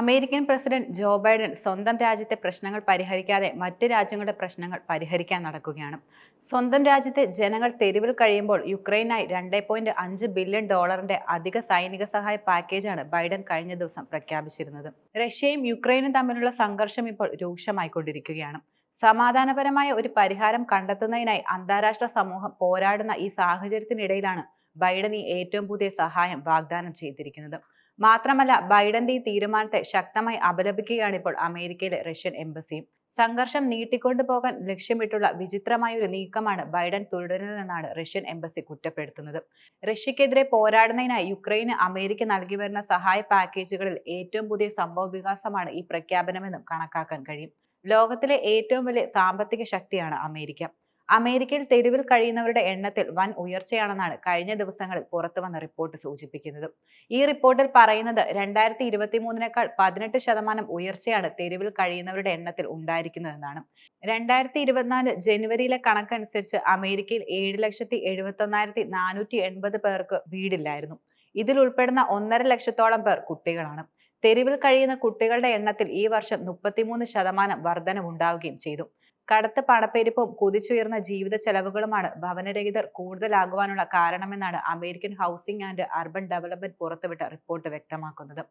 American president Joe Biden സ്വന്തം രാജ്യത്തെ പ്രശ്നങ്ങൾ പരിഹരിക്കാതെ മറ്റ് രാജ്യങ്ങളുടെ പ്രശ്നങ്ങൾ പരിഹരിക്കാൻ നടക്കുകയാണ്. സ്വന്തം രാജ്യത്തെ ജനങ്ങൾ തെരുവിൽ കഴിയുമ്പോൾ യുക്രൈനായി രണ്ട് പോയിന്റ് അഞ്ച് ബില്യൺ ഡോളറിന്റെ അധിക സൈനിക സഹായ പാക്കേജാണ് ബൈഡൻ കഴിഞ്ഞ ദിവസം പ്രഖ്യാപിച്ചിരുന്നത്. റഷ്യയും യുക്രൈനും തമ്മിലുള്ള സംഘർഷം ഇപ്പോൾ രൂക്ഷമായിക്കൊണ്ടിരിക്കുകയാണ്. സമാധാനപരമായ ഒരു പരിഹാരം കണ്ടെത്തുന്നതിനായി അന്താരാഷ്ട്ര സമൂഹം പോരാടുന്ന ഈ സാഹചര്യത്തിനിടയിലാണ് ബൈഡൻ ഈ ഏറ്റവും പുതിയ സഹായം വാഗ്ദാനം ചെയ്തിരിക്കുന്നത്. മാത്രമല്ല ബൈഡന്റെ ഈ തീരുമാനത്തെ ശക്തമായി അപലപിക്കുകയാണ് ഇപ്പോൾ അമേരിക്കയിലെ റഷ്യൻ എംബസിയും. സംഘർഷം നീട്ടിക്കൊണ്ടു പോകാൻ ലക്ഷ്യമിട്ടുള്ള വിചിത്രമായ ഒരു നീക്കമാണ് ബൈഡൻ തുടരുന്നതെന്നാണ് റഷ്യൻ എംബസി കുറ്റപ്പെടുത്തുന്നത്. റഷ്യക്കെതിരെ പോരാടുന്നതിനായി യുക്രൈന് അമേരിക്ക നൽകി വരുന്ന സഹായ പാക്കേജുകളിൽ ഏറ്റവും പുതിയ സംഭവ വികാസമാണ് ഈ പ്രഖ്യാപനമെന്നും കണക്കാക്കാൻ കഴിയും. ലോകത്തിലെ ഏറ്റവും വലിയ സാമ്പത്തിക ശക്തിയാണ് അമേരിക്ക. അമേരിക്കയിൽ തെരുവിൽ കഴിയുന്നവരുടെ എണ്ണത്തിൽ വൻ ഉയർച്ചയാണെന്നാണ് കഴിഞ്ഞ ദിവസങ്ങളിൽ പുറത്തുവന്ന റിപ്പോർട്ട് സൂചിപ്പിക്കുന്നത്. ഈ റിപ്പോർട്ടിൽ പറയുന്നത് രണ്ടായിരത്തി ഇരുപത്തി മൂന്നിനേക്കാൾ പതിനെട്ട് ശതമാനം ഉയർച്ചയാണ് തെരുവിൽ കഴിയുന്നവരുടെ എണ്ണത്തിൽ ഉണ്ടായിരിക്കുന്നതെന്നാണ്. രണ്ടായിരത്തി ഇരുപത്തിനാല് ജനുവരിയിലെ കണക്കനുസരിച്ച് അമേരിക്കയിൽ ഏഴ് ലക്ഷത്തി എഴുപത്തി ഒന്നായിരത്തി നാനൂറ്റി എൺപത് പേർക്ക് വീടില്ലായിരുന്നു. ഇതിൽ ഉൾപ്പെടുന്ന ഒന്നര ലക്ഷത്തോളം പേർ കുട്ടികളാണ്. തെരുവിൽ കഴിയുന്ന കുട്ടികളുടെ എണ്ണത്തിൽ ഈ വർഷം മുപ്പത്തിമൂന്ന് ശതമാനം വർധനവുണ്ടാവുകയും ചെയ്തു. കടുത്ത പണപ്പെരുപ്പും കുതിച്ചുയർന്ന ജീവിത ചെലവുകളുമാണ് ഭവനരഹിതർ കൂടുതലാകുവാനുള്ള കാരണമെന്നാണ് American housing and urban development പുറത്തുവിട്ട റിപ്പോർട്ട് വ്യക്തമാക്കുന്നത്.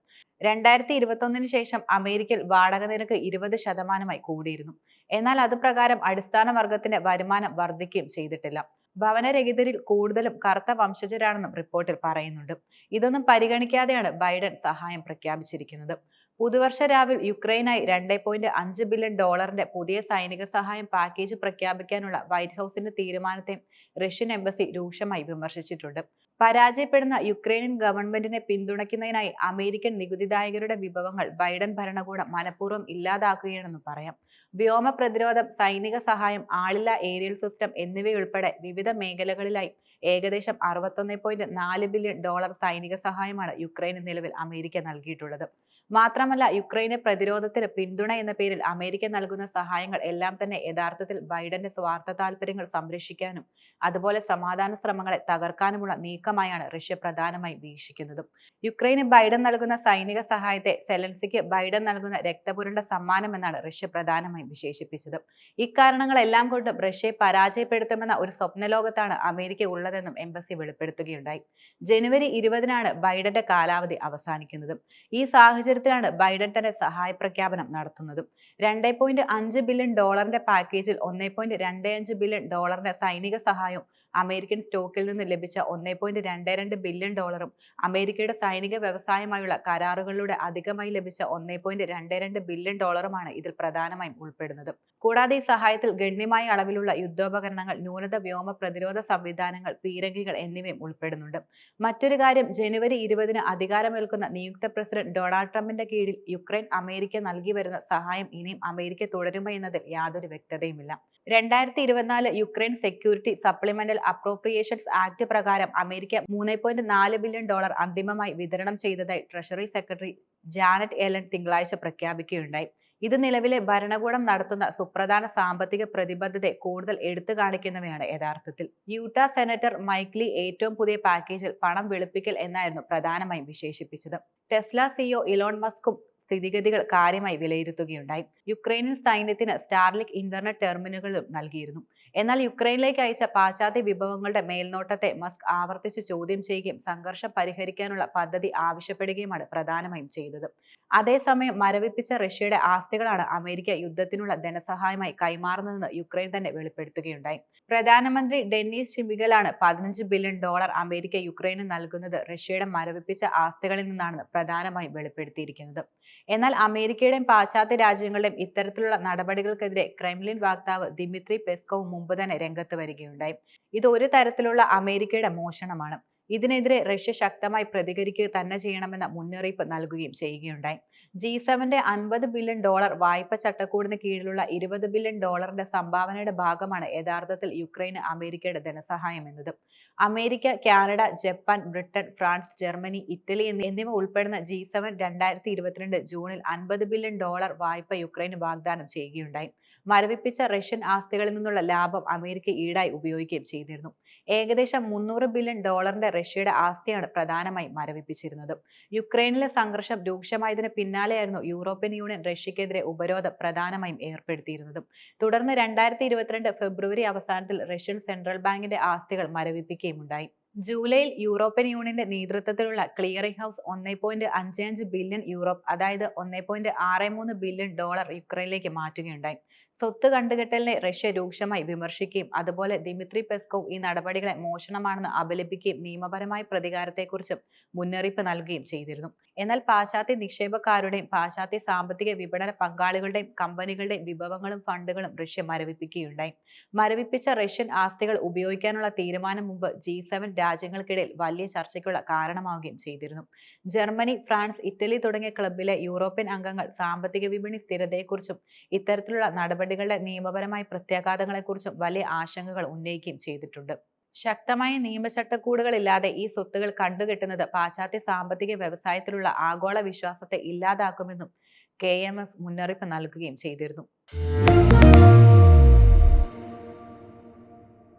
രണ്ടായിരത്തി ഇരുപത്തൊന്നിന് ശേഷം അമേരിക്കയിൽ വാടക നിരക്ക് ഇരുപത് ശതമാനമായി കൂടിയിരുന്നു. എന്നാൽ അത് പ്രകാരം അടിസ്ഥാന വർഗത്തിന്റെ വരുമാനം വർദ്ധിക്കുകയും ചെയ്തിട്ടില്ല. ഭവനരഹിതരിൽ കൂടുതലും കറുത്ത വംശജരാണെന്നും റിപ്പോർട്ടിൽ പറയുന്നുണ്ട്. ഇതൊന്നും പരിഗണിക്കാതെയാണ് ബൈഡൻ സഹായം പ്രഖ്യാപിച്ചിരിക്കുന്നത്. പുതുവർഷ രാവിൽ യുക്രൈനായി രണ്ട് പോയിന്റ് അഞ്ച് ബില്യൺ ഡോളറിന്റെ പുതിയ സൈനിക സഹായം പാക്കേജ് പ്രഖ്യാപിക്കാനുള്ള വൈറ്റ് ഹൌസിന്റെ തീരുമാനത്തെ റഷ്യൻ എംബസി രൂക്ഷമായി വിമർശിച്ചിട്ടുണ്ട്. പരാജയപ്പെടുന്ന യുക്രൈനിയൻ ഗവൺമെന്റിനെ പിന്തുണയ്ക്കുന്നതിനായി അമേരിക്കൻ നികുതിദായകരുടെ വിഭവങ്ങൾ ബൈഡൻ ഭരണകൂടം മനഃപൂർവം ഇല്ലാതാക്കുകയാണെന്ന് പറയാം. വ്യോമ പ്രതിരോധം സൈനിക സഹായം ആളില്ല ഏരിയൽ സിസ്റ്റം എന്നിവയുൾപ്പെടെ വിവിധ മേഖലകളിലായി ഏകദേശം അറുപത്തൊന്ന് പോയിന്റ് നാല് ബില്യൺ ഡോളർ സൈനിക സഹായമാണ് യുക്രൈന് നിലവിൽ അമേരിക്ക നൽകിയിട്ടുള്ളത്. മാത്രമല്ല യുക്രൈന് പ്രതിരോധത്തിന് പിന്തുണ എന്ന പേരിൽ അമേരിക്ക നൽകുന്ന സഹായങ്ങൾ എല്ലാം തന്നെ യഥാർത്ഥത്തിൽ ബൈഡന്റെ സ്വാർത്ഥ താല്പര്യങ്ങൾ സംരക്ഷിക്കാനും അതുപോലെ സമാധാന ശ്രമങ്ങളെ തകർക്കാനുമുള്ള നീക്കമായാണ് റഷ്യ പ്രധാനമായി വീക്ഷിക്കുന്നത്. യുക്രൈന് ബൈഡൻ നൽകുന്ന സൈനിക സഹായത്തെ സെലൻസിക്ക് ബൈഡൻ നൽകുന്ന രക്തപുരണ്ട സമ്മാനം എന്നാണ് റഷ്യ പ്രധാനമായും വിശേഷിപ്പിച്ചത്. ഇക്കാരണങ്ങളെല്ലാം കൊണ്ടും റഷ്യയെ പരാജയപ്പെടുത്തുമെന്ന ഒരു സ്വപ്നലോകത്താണ് അമേരിക്ക ഉള്ളതെന്നും എംബസി വെളിപ്പെടുത്തുകയുണ്ടായി. ജനുവരി ഇരുപതിനാണ് ബൈഡന്റെ കാലാവധി അവസാനിക്കുന്നത്. ഈ സാഹചര്യത്തിലാണ് ബൈഡൻ തന്റെ സഹായ പ്രഖ്യാപനം നടത്തുന്നതും. രണ്ടേ പോയിന്റ് അഞ്ച് ബില്യൺ ഡോളറിന്റെ പാക്കേജിൽ ഒന്നേ പോയിന്റ് രണ്ട് അഞ്ച് ബില്യൺ ഡോളറിന്റെ സൈനിക സഹായവും അമേരിക്കൻ സ്റ്റോക്കിൽ നിന്ന് ലഭിച്ച ഒന്നേ പോയിന്റ് രണ്ട് രണ്ട് ബില്യൺ ഡോളറും അമേരിക്കയുടെ സൈനിക വ്യവസായമായുള്ള കരാറുകളിലൂടെ അധികമായി ലഭിച്ച ഒന്നേ പോയിന്റ് രണ്ട് രണ്ട് ബില്യൺ ഡോളറുമാണ് ഇതിൽ പ്രധാനമായും ഉൾപ്പെടുന്നത്. കൂടാതെ ഈ സഹായത്തിൽ ഗണ്യമായ അളവിലുള്ള യുദ്ധോപകരണങ്ങൾ ന്യൂനത വ്യോമ പ്രതിരോധ സംവിധാനങ്ങൾ പീരങ്കികൾ എന്നിവയും ഉൾപ്പെടുന്നുണ്ട്. മറ്റൊരു കാര്യം ജനുവരി ഇരുപതിന് അധികാരമേൽക്കുന്ന നിയുക്ത പ്രസിഡന്റ് ഡൊണാൾഡ് ട്രംപിന്റെ കീഴിൽ യുക്രൈൻ അമേരിക്ക നൽകി വരുന്ന സഹായം ഇനിയും അമേരിക്ക തുടരുമോ എന്നതിൽ യാതൊരു വ്യക്തതയുമില്ല. രണ്ടായിരത്തി ഇരുപത്തിനാല് Ukraine security supplemental appropriations act പ്രകാരം അമേരിക്ക മൂന്ന് പോയിന്റ് നാല് ബില്യൺ ഡോളർ അന്തിമമായി വിതരണം ചെയ്തതായി ട്രഷറി സെക്രട്ടറി ജാനറ്റ് എലൻ തിങ്കളാഴ്ച പ്രഖ്യാപിക്കുകയുണ്ടായി. ഇത് നിലവിലെ ഭരണകൂടം നടത്തുന്ന സുപ്രധാന സാമ്പത്തിക പ്രതിബദ്ധതയെ കൂടുതൽ എടുത്തു കാണിക്കുന്നവയാണ് യഥാർത്ഥത്തിൽ. യൂട്ട സെനറ്റർ മൈക്ലി ഏറ്റവും പുതിയ പാക്കേജിൽ പണം വെളുപ്പിക്കൽ എന്നായിരുന്നു പ്രധാനമായും വിശേഷിപ്പിച്ചത്. ടെസ്ല സിഇഒ ഇലോൺ മസ്കും സ്ഥിതിഗതികൾ കാര്യമായി വിലയിരുത്തുകയുണ്ടായി. യുക്രൈനിൽ സൈന്യത്തിന് സ്റ്റാർലിക് ഇന്റർനെറ്റ് ടെർമിനലുകളും നൽകിയിരുന്നു. എന്നാൽ യുക്രൈനിലേക്ക് അയച്ച പാശ്ചാത്യ വിഭവങ്ങളുടെ മേൽനോട്ടത്തെ മസ്ക് ആവർത്തിച്ച് ചോദ്യം ചെയ്യുകയും സംഘർഷം പരിഹരിക്കാനുള്ള പദ്ധതി ആവശ്യപ്പെടുകയുമാണ് പ്രധാനമായും ചെയ്തത്. അതേസമയം മരവിപ്പിച്ച റഷ്യയുടെ ആസ്തികളാണ് അമേരിക്ക യുദ്ധത്തിനുള്ള ധനസഹായമായി കൈമാറുന്നതെന്ന് യുക്രൈൻ തന്നെ വെളിപ്പെടുത്തുകയുണ്ടായി. പ്രധാനമന്ത്രി ഡെന്നീസ് ഷിമിഗലാണ് പതിനഞ്ച് ബില്യൺ ഡോളർ അമേരിക്ക യുക്രൈന് നൽകുന്നത് റഷ്യയുടെ മരവിപ്പിച്ച ആസ്തികളിൽ നിന്നാണെന്ന് പ്രധാനമായും വെളിപ്പെടുത്തിയിരിക്കുന്നത്. എന്നാൽ അമേരിക്കയുടെയും പാശ്ചാത്യ രാജ്യങ്ങളുടെയും ഇത്തരത്തിലുള്ള നടപടികൾക്കെതിരെ ക്രെംലിൻ വക്താവ് ദിമിത്രി പെസ്കോവ് മുമ്പ് തന്നെ രംഗത്ത് വരികയുണ്ടായി. ഇത് ഒരു തരത്തിലുള്ള അമേരിക്കയുടെ മോഷണമാണ്. ഇതിനെതിരെ റഷ്യ ശക്തമായി പ്രതികരിക്കുക തന്നെ ചെയ്യണമെന്ന മുന്നറിയിപ്പ് നൽകുകയും ചെയ്യുകയുണ്ടായി. ജി സെവന്റെ അൻപത് ബില്യൺ ഡോളർ വായ്പ ചട്ടക്കൂടിന് കീഴിലുള്ള ഇരുപത് ബില്യൺ ഡോളറിന്റെ സംഭാവനയുടെ ഭാഗമാണ് യഥാർത്ഥത്തിൽ യുക്രൈന് അമേരിക്കയുടെ ധനസഹായം എന്നത്. America Canada Japan Britain France Germany Italy എന്നിവ ഉൾപ്പെടുന്ന ജി സെവൻ രണ്ടായിരത്തി ഇരുപത്തിരണ്ട് ജൂണിൽ അൻപത് ബില്യൺ ഡോളർ വായ്പ യുക്രൈന് വാഗ്ദാനം ചെയ്യുകയുണ്ടായി. മരവിപ്പിച്ച റഷ്യൻ ആസ്തികളിൽ നിന്നുള്ള ലാഭം അമേരിക്ക ഈടായി ഉപയോഗിക്കുകയും ചെയ്തിരുന്നു. ഏകദേശം മുന്നൂറ് ബില്യൺ ഡോളറിന്റെ റഷ്യയുടെ ആസ്തിയാണ് പ്രധാനമായും മരവിപ്പിച്ചിരുന്നത്. യുക്രൈനിലെ സംഘർഷം രൂക്ഷമായതിന് പിന്നാലെയായിരുന്നു യൂറോപ്യൻ യൂണിയൻ റഷ്യക്കെതിരെ ഉപരോധം പ്രധാനമായും ഏർപ്പെടുത്തിയിരുന്നത്. തുടർന്ന് രണ്ടായിരത്തി ഇരുപത്തിരണ്ട് ഫെബ്രുവരി അവസാനത്തിൽ റഷ്യൻ സെൻട്രൽ ബാങ്കിന്റെ ആസ്തികൾ മരവിപ്പിക്കുകയും ഉണ്ടായി ജൂലൈയിൽ യൂറോപ്യൻ യൂണിയന്റെ നേതൃത്വത്തിലുള്ള ക്ലിയറിംഗ് ഹൗസ് ഒന്നേ പോയിന്റ് അഞ്ച് അഞ്ച് ബില്യൺ യൂറോപ്പ് അതായത് ഒന്നേ പോയിന്റ് ആറ് മൂന്ന് ബില്യൺ ഡോളർ യുക്രൈനിലേക്ക് മാറ്റുകയുണ്ടായി. സ്വത്ത് കണ്ടുകെട്ടലിനെ റഷ്യ രൂക്ഷമായി വിമർശിക്കുകയും അതുപോലെ ദിമിത്രി പെസ്കോവ് ഈ നടപടികളെ മോഷണമാണെന്ന് അപലപിക്കുകയും നിയമപരമായ പ്രതികാരത്തെക്കുറിച്ചും മുന്നറിയിപ്പ് നൽകുകയും ചെയ്തിരുന്നു. എന്നാൽ പാശ്ചാത്യ നിക്ഷേപക്കാരുടെയും പാശ്ചാത്യ സാമ്പത്തിക വിപണന പങ്കാളികളുടെയും കമ്പനികളുടെയും വിഭവങ്ങളും ഫണ്ടുകളും റഷ്യ മരവിപ്പിക്കുകയുണ്ടായി. മരവിപ്പിച്ച റഷ്യൻ ആസ്തികൾ ഉപയോഗിക്കാനുള്ള തീരുമാനം മുമ്പ് ജി സെവൻ രാജ്യങ്ങൾക്കിടയിൽ വലിയ ചർച്ചയ്ക്കുള്ള കാരണമാവുകയും ചെയ്തിരുന്നു. ജർമ്മനി ഫ്രാൻസ് ഇറ്റലി തുടങ്ങിയ ക്ലബിലെ യൂറോപ്യൻ അംഗങ്ങൾ സാമ്പത്തിക വിപണി സ്ഥിരതയെക്കുറിച്ചും ഇത്തരത്തിലുള്ള നടപടികളുടെ നിയമപരമായ പ്രത്യാഘാതങ്ങളെക്കുറിച്ചും വലിയ ആശങ്കകൾ ഉന്നയിക്കുകയും ചെയ്തിട്ടുണ്ട്. ശക്തമായ നിയമചട്ടക്കൂടുകളില്ലാതെ ഈ സ്വത്തുകൾ കണ്ടുകെട്ടുന്നത് പാശ്ചാത്യ സാമ്പത്തിക വ്യവസായത്തിലുള്ള ആഗോള വിശ്വാസത്തെ ഇല്ലാതാക്കുമെന്നും കെ മുന്നറിയിപ്പ് നൽകുകയും ചെയ്തിരുന്നു.